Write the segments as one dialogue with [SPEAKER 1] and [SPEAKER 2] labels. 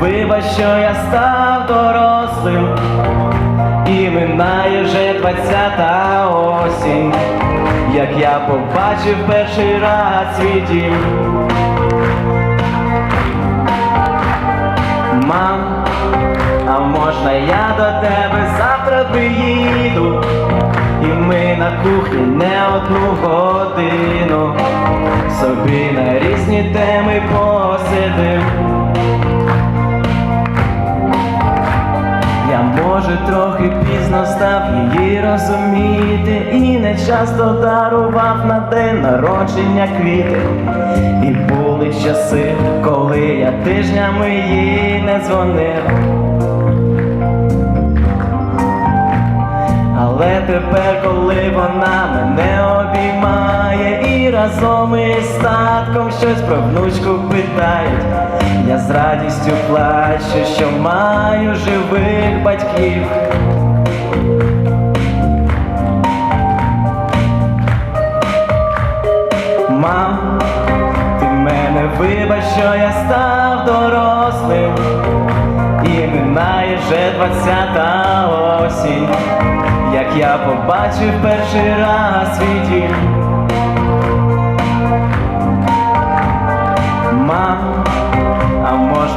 [SPEAKER 1] Вибач, що я став дорослим, і минає вже двадцята осінь, як я побачив перший раз свій дім. Мам, а можна я до тебе завтра приїду? І ми на кухні не одну годину собі на різні теми посидим. Може трохи пізно став її розуміти, і не часто дарував на день народження квіти. І були часи, коли я тижнями їй не дзвонив. Але тепер, коли вона разом із татком щось про внучку питають, я з радістю плачу, що маю живих батьків. Мам, ти мене вибач, що я став дорослим, і минає вже двадцята осінь, як я побачив перший раз свій дім.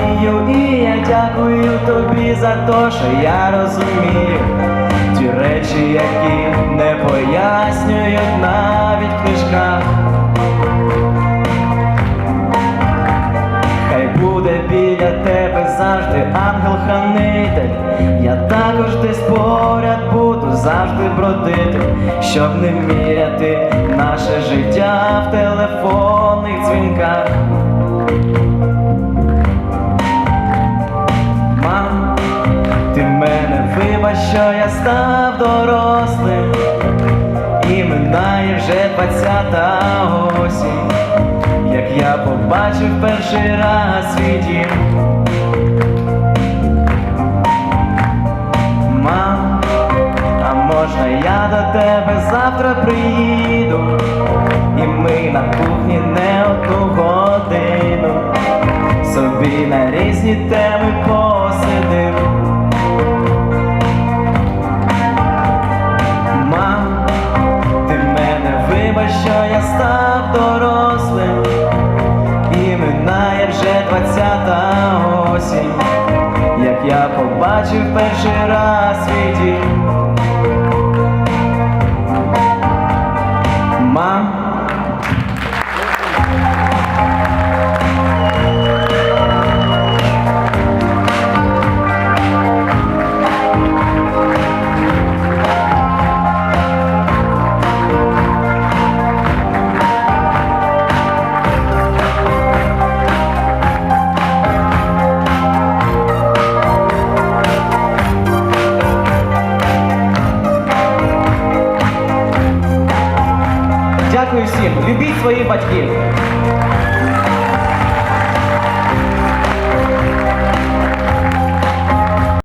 [SPEAKER 1] Вмію, і я дякую тобі за те, що я розумію ті речі, які не пояснюють навіть в книжках. Хай буде біля тебе завжди ангел-хранитель. Я також десь поряд буду завжди бродити, щоб не міряти наше життя в телефонних став дорослим, і минає вже двадцята осінь, як я побачив перший раз свій дім. Мам, а можна я до тебе завтра приїду, і ми на кухні не одну годину. Собі на різні теми осінь, як я побачив перший раз дякую всім, любіть своїх батьків.